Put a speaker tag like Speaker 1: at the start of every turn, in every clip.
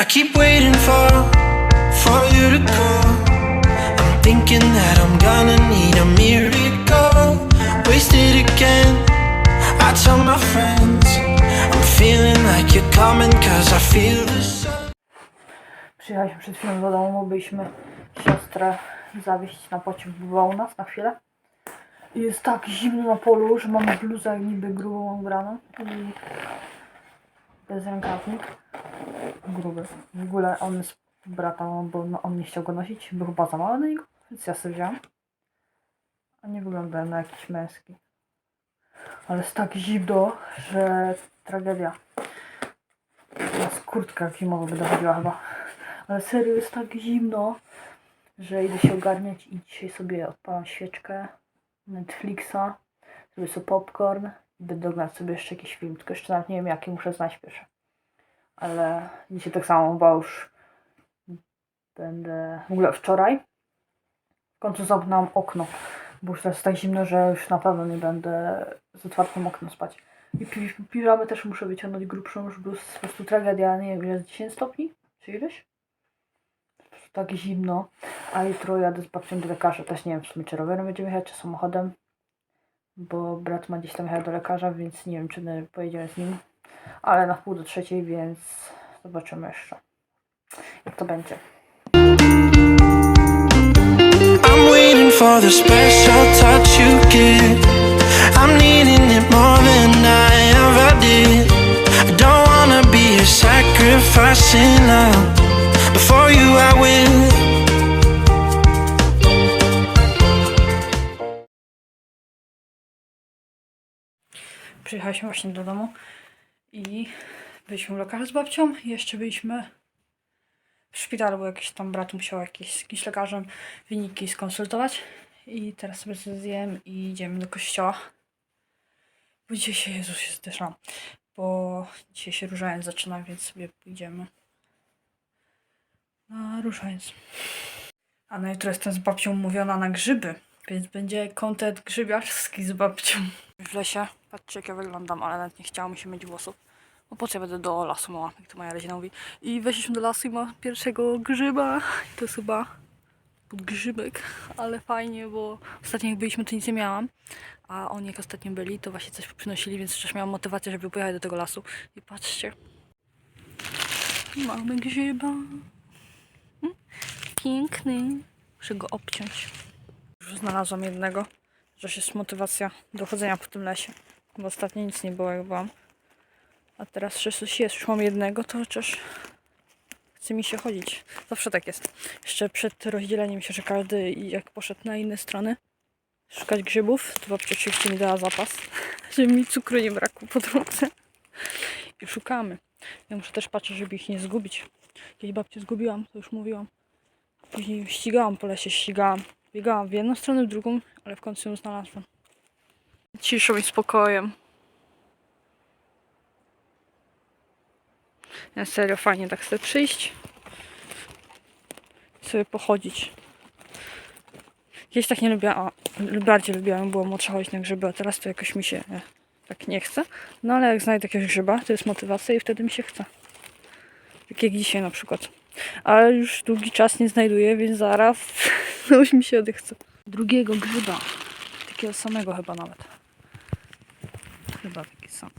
Speaker 1: I keep waiting for, for you to call. I'm thinking that I'm gonna need a miracle. Wasted again. I tell my friends, I'm feeling like you're coming cause I feel the sun.
Speaker 2: Przyjechaliśmy przed chwilą do domu, byliśmy siostrę zawieźć na pociąg, była u nas na chwilę. Jest tak zimno na polu, że mam bluzę niby grubą ubraną i bez rękawnik. Gruby. W ogóle on jest brata, bo no, on nie chciał go nosić, był chyba za mały na niego, więc ja sobie wziąłem. A nie wygląda na jakiś męski. Ale jest tak zimno, że tragedia. Teraz kurtka zimowa będę chodziła chyba. Ale serio jest tak zimno, że idę się ogarniać i dzisiaj sobie odpalam świeczkę Netflixa, zrobię sobie popcorn i będę oglądać sobie jeszcze jakiś film, tylko jeszcze nawet nie wiem jaki, muszę znaleźć pierwsze. Ale dzisiaj tak samo, bo już będę, w ogóle wczoraj. W końcu zamknąłem okno, bo już teraz jest tak zimno, że już na pewno nie będę z otwartym oknem spać. I pi piżamy też muszę wyciągnąć grubszą, już było po prostu tragedia, nie wiem, jest 10 stopni, czy ileś? Tak zimno, a jutro jadę z babcią do lekarza, też nie wiem w sumie czy rowerem będziemy jechać, czy samochodem, bo brat ma gdzieś tam jechać do lekarza, więc nie wiem czy my pojedziemy z nim, ale na wpół do trzeciej, więc zobaczymy jeszcze, jak to będzie.
Speaker 1: I'm waiting for the special touch you. I'm needing it more than I ever did. I don't wanna be a love. Before you, I will.
Speaker 2: Przyjechaliśmy właśnie do domu i byliśmy u lekarza z babcią jeszcze byliśmy w szpitalu, bo jakiś tam brat musiał jakiś, z jakimś lekarzem wyniki skonsultować i teraz sobie zjem i idziemy do kościoła. Bo dzisiaj się Jezus się zdyszam, bo dzisiaj się różaniec zaczyna, więc sobie pójdziemy na różaniec. A na jutro jestem z babcią umówiona na grzyby, więc będzie kontent grzybiarski z babcią. W lesie, patrzcie jak ja wyglądam, ale nawet nie chciało mi się mieć włosów. No po co ja będę do lasu mała, jak to moja rodzina mówi. I weszliśmy do lasu i ma pierwszego grzyba. To jest chyba podgrzybek, ale fajnie, bo ostatnio jak byliśmy to nic nie miałam. A oni jak ostatnio byli, to właśnie coś przynosili, więc też miałam motywację, żeby pojechać do tego lasu. I patrzcie. Mamy grzyba. Mm, Piękny. Muszę go obciąć. Już znalazłam jednego. Że jest motywacja do chodzenia po tym lesie. Bo ostatnio nic nie było jak byłam. A teraz coś jest. Już mam jednego, to chociaż chce mi się chodzić. Zawsze tak jest. Jeszcze przed rozdzieleniem się, że każdy jak poszedł na inne strony szukać grzybów, to babcia oczywiście mi dała zapas, żeby mi cukru nie brakło po drodze. I szukamy. Ja muszę też patrzeć, żeby ich nie zgubić. Kiedyś babcię zgubiłam, to już mówiłam. Później ścigałam po lesie, ścigałam. Biegałam w jedną stronę, w drugą, ale w końcu ją znalazłam. Ciszą i spokojem. Ja serio fajnie tak sobie przyjść. i sobie pochodzić. Kiedyś tak nie lubiłam, a, bardziej lubiłam, było młodsza chodzić na grzyby, a teraz to jakoś mi się e, tak nie chce. No ale jak znajdę jakiegoś grzyba, to jest motywacja i wtedy mi się chce. Tak jak dzisiaj na przykład. Ale już długi czas nie znajduję, więc zaraz już mi się odechce. Drugiego grzyba. Takiego samego chyba nawet. Chyba taki sam.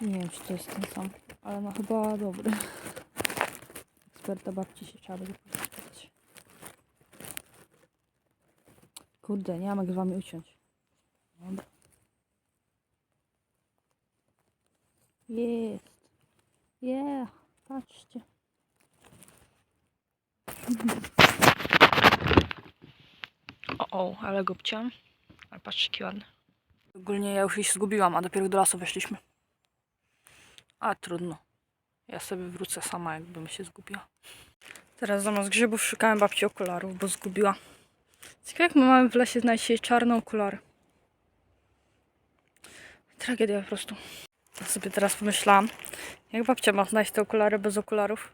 Speaker 2: Nie wiem, czy to jest ten sam, ale no chyba dobry. Eksperta babci się trzeba będzie. Kurde, nie mam jak z wami uciąć. Jest. Yeah, patrzcie. O, o, ale go obciąłem. Ale patrzcie, jaki ładny. Ogólnie ja już się zgubiłam, a dopiero do lasu weszliśmy. A trudno. Ja sobie wrócę sama, jakbym się zgubiła. Teraz zamiast grzybów szukałem babci okularów, bo zgubiła. Ciekawe jak my mamy w lesie znaleźć jej czarne okulary. Tragedia po prostu. Ja sobie teraz pomyślałam, jak babcia ma znaleźć te okulary bez okularów.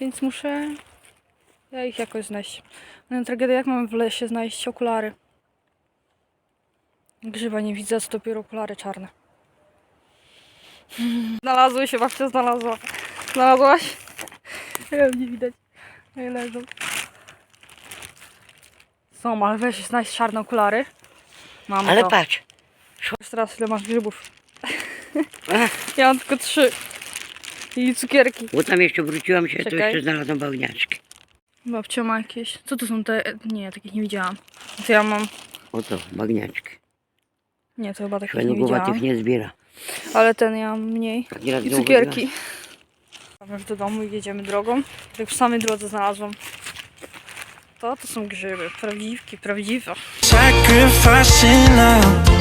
Speaker 2: Więc muszę Ja ich jakoś znaleźć. No tragedia, jak mam w lesie znaleźć okulary? Grzyba nie widzę, co dopiero okulary czarne. Znalazły się, babcia znalazła. Znalazłaś? Ja nie widać. Nie leżą. Są, ale weź znaleźć czarne okulary. Mamy
Speaker 3: Ale
Speaker 2: to.
Speaker 3: patrz.
Speaker 2: Już teraz ile masz grzybów? ja mam tylko trzy. I cukierki.
Speaker 3: Bo tam jeszcze wróciłam się, to jeszcze znalazłam bałniaczki.
Speaker 2: Babcia ma jakieś. Co to są te. Nie, takich nie widziałam. To ja mam.
Speaker 3: Oto, bagniaczki.
Speaker 2: Nie, to chyba takich nie widziałam.
Speaker 3: tych nie zbiera.
Speaker 2: Ale ten ja mam mniej.
Speaker 3: Nieraz
Speaker 2: I cukierki. Tam już do domu i jedziemy drogą. Tak w samej drodze znalazłam. To to są grzyby. Prawdziwki, prawdziwe.
Speaker 1: Sacrificing now.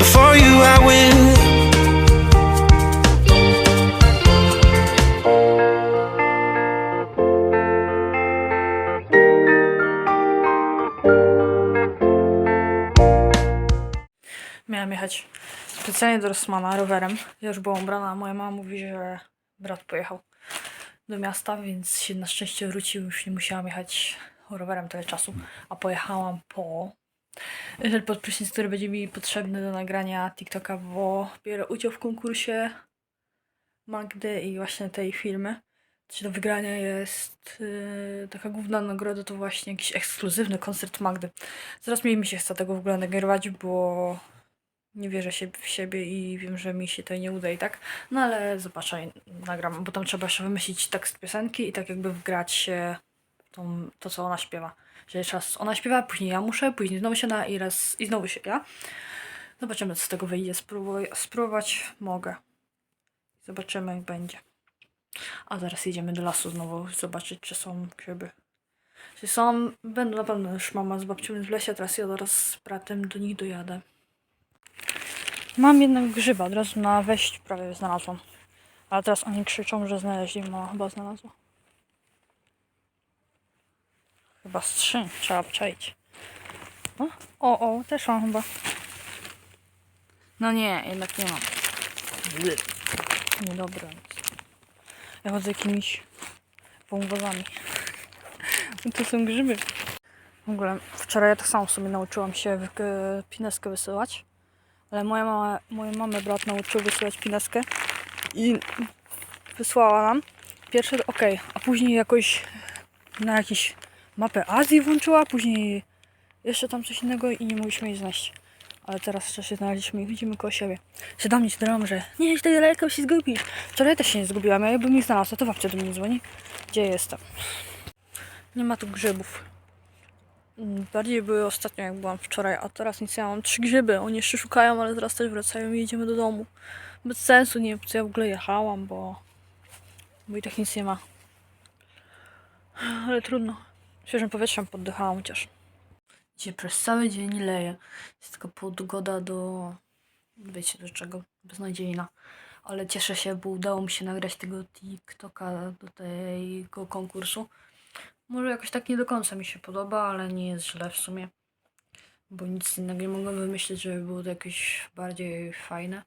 Speaker 1: Before you, I win.
Speaker 2: Miałam jechać specjalnie do Rossmana rowerem. Ja już byłam ubrana, moja mama mówi, że brat pojechał do miasta, więc się na szczęście wrócił. Już nie musiałam jechać rowerem tyle czasu, a pojechałam po żel pod prysznic, który będzie mi potrzebny do nagrania TikToka, bo biorę udział w konkursie Magdy i właśnie tej filmy. Czyli do wygrania jest yy, taka główna nagroda, to właśnie jakiś ekskluzywny koncert Magdy. Zaraz mi się chce tego w ogóle nagrywać, bo nie wierzę się w siebie i wiem, że mi się to nie uda i tak. No ale zobaczę, nagram, bo tam trzeba jeszcze wymyślić tekst piosenki i tak jakby wgrać się tą, to, co ona śpiewa. Że raz ona śpiewa, później ja muszę, później znowu się na i raz i znowu się ja. Zobaczymy, co z tego wyjdzie. Spróbuj, spróbować mogę. Zobaczymy, jak będzie. A zaraz jedziemy do lasu znowu zobaczyć, czy są grzyby. Czy są, będą na pewno już mama z babcią w lesie, teraz ja zaraz z bratem do nich dojadę. Mam jednak grzyba, od razu na wejściu prawie znalazłam. Ale teraz oni krzyczą, że znaleźli, mama chyba znalazła. Chyba z trzy, trzeba obczaić. O, o, o, też mam chyba. No nie, jednak nie mam. Niedobre. Ja chodzę jakimiś wąwozami. To są grzyby. W ogóle wczoraj ja tak samo sobie nauczyłam się e, pineskę wysyłać. Ale moja mama, moją mamę brat nauczył wysyłać pineskę i wysłała nam. Pierwszy ok, a później jakoś na jakieś mapę Azji włączyła, później jeszcze tam coś innego i nie mogliśmy jej znaleźć. Ale teraz się znaleźliśmy i widzimy koło siebie. Się do mnie zdarłam, że nie idź tak daleko, się zgubisz. Wczoraj też się nie zgubiłam, ja jakbym ich znalazła, to babcia do mnie dzwoni. Gdzie jestem? Nie ma tu grzybów. Mm, Bardziej były ostatnio jak byłam wczoraj, a teraz nic nie mam. Trzy grzyby, oni jeszcze szukają, ale teraz też wracają i jedziemy do domu. Bez sensu, nie wiem co ja w ogóle jechałam, bo... Bo i tak nic nie ma. Ale trudno. Świeżym powietrzem poddychałam chociaż. Dzisiaj przez cały dzień leje. Jest tylko pogoda do... Wiecie do czego? Beznadziejna. Ale cieszę się, bo udało mi się nagrać tego TikToka do tego konkursu. Może jakoś tak nie do końca mi się podoba, ale nie jest źle w sumie. Bo nic innego nie mogłem wymyślić, żeby było to jakieś bardziej fajne.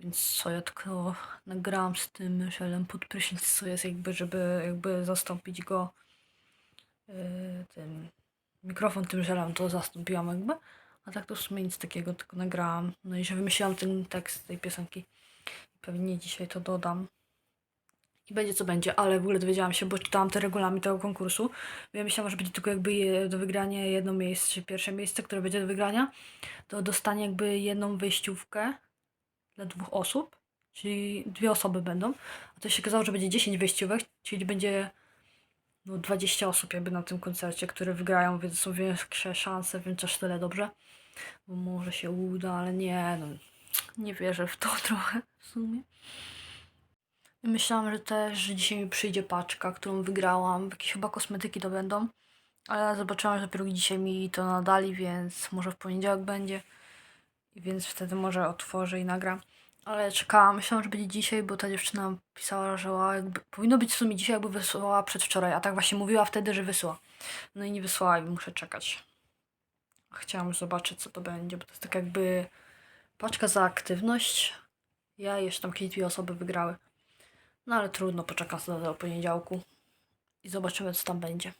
Speaker 2: Więc co ja tylko nagrałam z tym żelem pod prysznic, co jest jakby, żeby jakby zastąpić go tym mikrofon tym żelem, to zastąpiłam jakby. A tak to w sumie nic takiego, tylko nagrałam. No i że wymyśliłam ten tekst tej piosenki. Pewnie dzisiaj to dodam. I będzie co będzie, ale w ogóle dowiedziałam się, bo czytałam te regulamin tego konkursu. Ja myślałam, że będzie tylko jakby do wygrania jedno miejsce, czy pierwsze miejsce, które będzie do wygrania, to dostanie jakby jedną wyjściówkę dla dwóch osób, czyli dwie osoby będą. A to się okazało, że będzie 10 wyjściówek, czyli będzie no, 20 osób jakby na tym koncercie, które wygrają, więc są większe szanse, więc aż tyle dobrze. Bo może się uda, ale nie, no, nie wierzę w to trochę w sumie. I Myślałam, że też dzisiaj mi przyjdzie paczka, którą wygrałam. Jakieś chyba kosmetyki to będą. Ale zobaczyłam, że dopiero dzisiaj mi to nadali, więc może w poniedziałek będzie. Więc wtedy może otworzę i nagram. Ale czekałam, myślałam, że będzie dzisiaj, bo ta dziewczyna pisała, że jakby, powinno być w sumie dzisiaj, jakby wysłała przedwczoraj. A tak właśnie mówiła wtedy, że wysła. No i nie wysłała i muszę czekać. Chciałam zobaczyć, co to będzie, bo to jest tak jakby paczka za aktywność. Ja i jeszcze tam jakieś dwie osoby wygrały. No ale trudno, poczekam sobie do poniedziałku i zobaczymy, co tam będzie.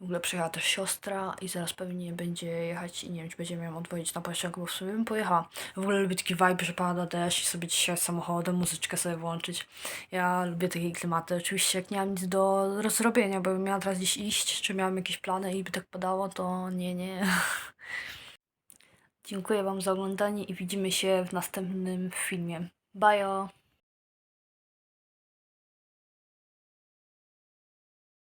Speaker 2: W ogóle przyjechała też siostra i zaraz pewnie będzie jechać i nie wiem, czy będziemy ją odwozić na pociąg, bo w sumie bym pojechała. W ogóle lubię taki vibe, że pada deszcz i sobie dzisiaj samochodem muzyczkę sobie włączyć. Ja lubię takie klimaty. Oczywiście jak nie mam nic do rozrobienia, bo bym miała teraz gdzieś iść, czy miałam jakieś plany i by tak padało, to nie, nie. Dziękuję Wam za oglądanie i widzimy się w następnym filmie. Bye!